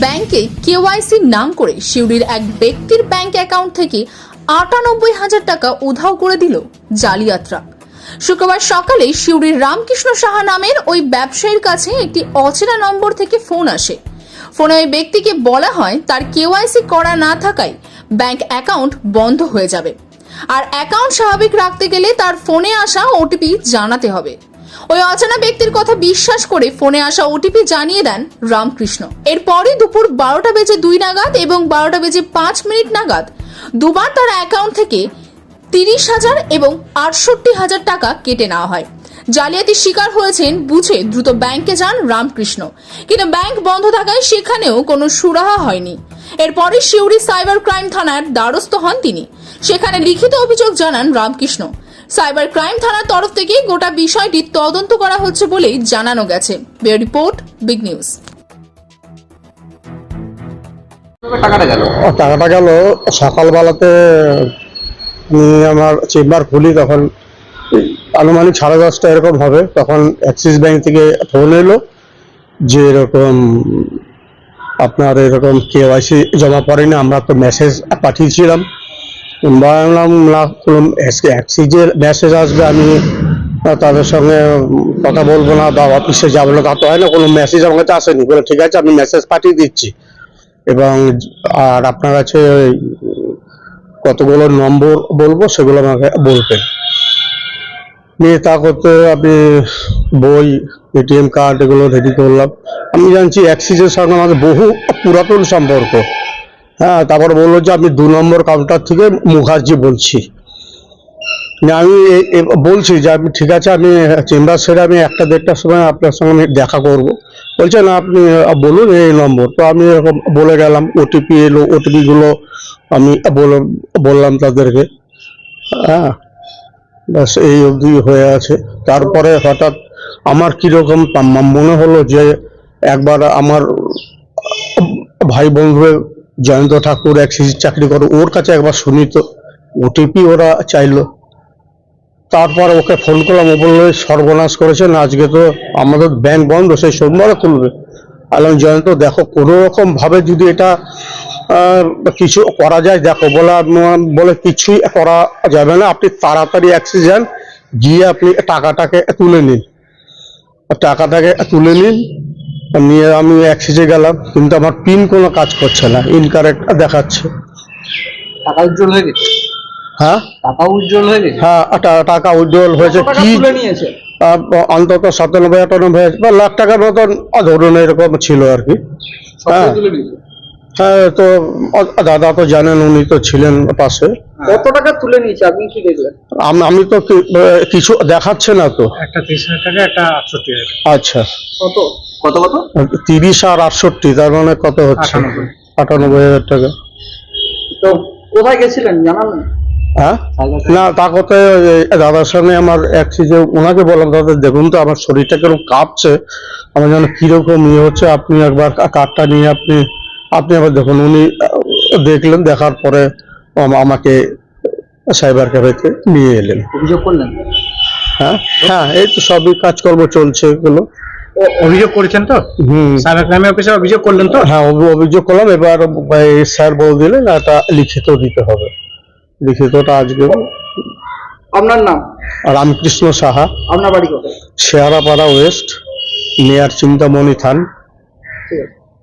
ব্যাংকে কেওয়াইসি নাম করে শিউরির এক ব্যক্তির ব্যাংক অ্যাকাউন্ট থেকে আটানব্বই হাজার টাকা উধাও করে দিল জালিয়াতরা। শুক্রবার সকালে শিউরির রামকৃষ্ণ সাহা নামের ওই ব্যবসায়ীর কাছে একটি অচেনা নম্বর থেকে ফোন আসে। ফোনে ওই ব্যক্তিকে বলা হয়, তার কেওয়াইসি করা না থাকায় ব্যাংক অ্যাকাউন্ট বন্ধ হয়ে যাবে। আর অ্যাকাউন্ট স্বাভাবিক রাখতে গেলে তার ফোনে আসা ওটিপি জানাতে হবে। ওই অচেনা ব্যক্তির কথা বিশ্বাস করে ফোনে আসা ওটিপি জানিয়ে দেন রামকৃষ্ণ। এরপরই দুপুর বারোটা বেজে দুই নাগাদ এবং বারোটা বেজে পাঁচ মিনিট নাগাদ দুবার তার অ্যাকাউন্ট থেকে তিরিশ হাজার এবং আটষট্টি হাজার টাকা কেটে নেওয়া হয়। জালিয়াতির শিকার হয়েছেন বুঝে দ্রুত ব্যাংকে যান রামকৃষ্ণ। কিন্তু ব্যাংক বন্ধ থাকায় সেখানেও কোনো সুরাহা হয়নি। এরপরে শিউরি সাইবার ক্রাইম থানার দ্বারস্থ হন তিনি। সেখানে লিখিত অভিযোগ জানান রামকৃষ্ণ। সাইবার ক্রাইম থানার তরফ থেকে গোটা বিষয়টি তদন্ত করা হচ্ছে বলেই জানানো গেছে। বে রিপোর্ট বিগ নিউজ। টাকাটা গেল? টাকাটা গেল। সকালবেলাতে আমি আমার চেম্বার খুলি তখন আনুমানিক সাড়ে দশটা এরকম হবে। তখন অ্যাক্সিস ব্যাংক থেকে ফোন এলো যে এরকম আপনার এরকম কেওয়াইসি জমা পড়েনি আমরা তো মেসেজ পাঠিয়েছিলাম। অ্যাক্সিজের মেসেজ আসবে, আমি তাদের সঙ্গে কথা বলব না বা অফিসে যাব না তা তো হয় না, কোনো মেসেজ আমার কাছে আসেনি। বলে, ঠিক আছে, আমি মেসেজ পাঠিয়ে দিচ্ছি। এবং আর আপনার কাছে কতগুলো নম্বর বলব, সেগুলো আমাকে বলবেন। নিয়ে তা করতে আমি বই এটিএম কার্ড এগুলো রেডি করলাম। আমি জানছি অ্যাক্সিসের সঙ্গে আমাদের বহু পুরাতন সম্পর্ক। হ্যাঁ তারপর বলল যে আমি দু নম্বর কাউন্টার থেকে মুখার্জি বলছি। আমি বলছি যে আমি ঠিক আছে, আমি চেম্বার সেরে আমি একটা দেড়টার সময় আপনার সঙ্গে আমি দেখা করব। বলছে, না, আপনি বলুন এই নম্বর। তো আমি এরকম বলে গেলাম ওটিপি এলো ওটিপি গুলো আমি বলে- বললাম তাদেরকে। হ্যাঁ ব্যাস, এই অবধি হয়ে আছে। তারপরে হঠাৎ আমার কীরকম মনে হলো যে একবার আমার ভাই বন্ধু জয়ন্ত ঠাকুর অ্যাক্সিস চাকরি করে, ওর কাছে একবার শুনি তো ওটিপি ওরা চাইলো। তারপর ওকে ফোন করলাম, ও বলল সর্বনাশ করেছেন আজকে তো আমাদের ব্যাংক বন্ধ, সেই সোমবারে খুলবে। আলাম জয়ন্ত, দেখো কোনো রকম ভাবে যদি এটা কিছু করা যায়, দেখো, বলে বলে কিছুই করা যাবে না। আপনি তাড়াতাড়ি অ্যাক্সিস যান, গিয়ে আপনি টাকাটাকে তুলে নিন। টাকাটাকে তুলে নিন নিয়ে আমি অ্যাক্সিসে গেলাম কিন্তু আমার পিন কোনো কাজ করছে না ইনকারেক্ট দেখাচ্ছে। টাকা উজ্জ্বল হয়ে গেছে? হ্যাঁ? টাকা উজ্জ্বল হয়ে গেছে? হ্যাঁ টাকা উজ্জ্বল হয়েছে। কি অন্তত সাতানব্বই আটানব্বই হয়েছে বা লাখ টাকার মতন ধরুন এরকম ছিল আর কি। হ্যাঁ। হ্যাঁ তো দাদা তো জানেন উনি তো ছিলেন পাশে। কত টাকা তুলে নিয়েছে? আপনি কি দেখলেন? আমি তো কিছু দেখাচ্ছে না তো। একটা তিরিশ টাকা একটা আটষট্টি আচ্ছা। কত? কত কত? তিরিশ আর আটষট্টি তার মানে কত হচ্ছে? আটানব্বই। হাজার টাকা। তো কোথায় গেছিলেন জানালেন হ্যাঁ? না তা কথায় ওই দাদার সঙ্গে আমার এক যে ওনাকে বললাম দাদা দেখুন তো আমার শরীরটা কীরকম কাঁপছে। আমার যেন কীরকম ইয়ে হচ্ছে আপনি একবার কার্ডটা নিয়ে আপনি আপনি আবার দেখুন উনি দেখলেন দেখার পরে আমাকে সাইবার ক্যাফেতে নিয়ে এলেন। অভিযোগ করলেন? হ্যাঁ হ্যাঁ এই তো সবই কাজকর্ম চলছে এগুলো। অভিযোগ করেছেন তো? হুম। সাইবার ক্রাইম অফিসে অভিযোগ করলেন তো? হ্যাঁ অভিযোগ করলাম এবার স্যার বলে দিলেন এটা লিখিত দিতে হবে। লিখিতটা আজকে আপনার নাম? রামকৃষ্ণ সাহা। আপনার বাড়ি কোথায়? শেয়ারাপাড়া ওয়েস্ট নেয়ার চিন্তামণি থান। ঠিক আছে।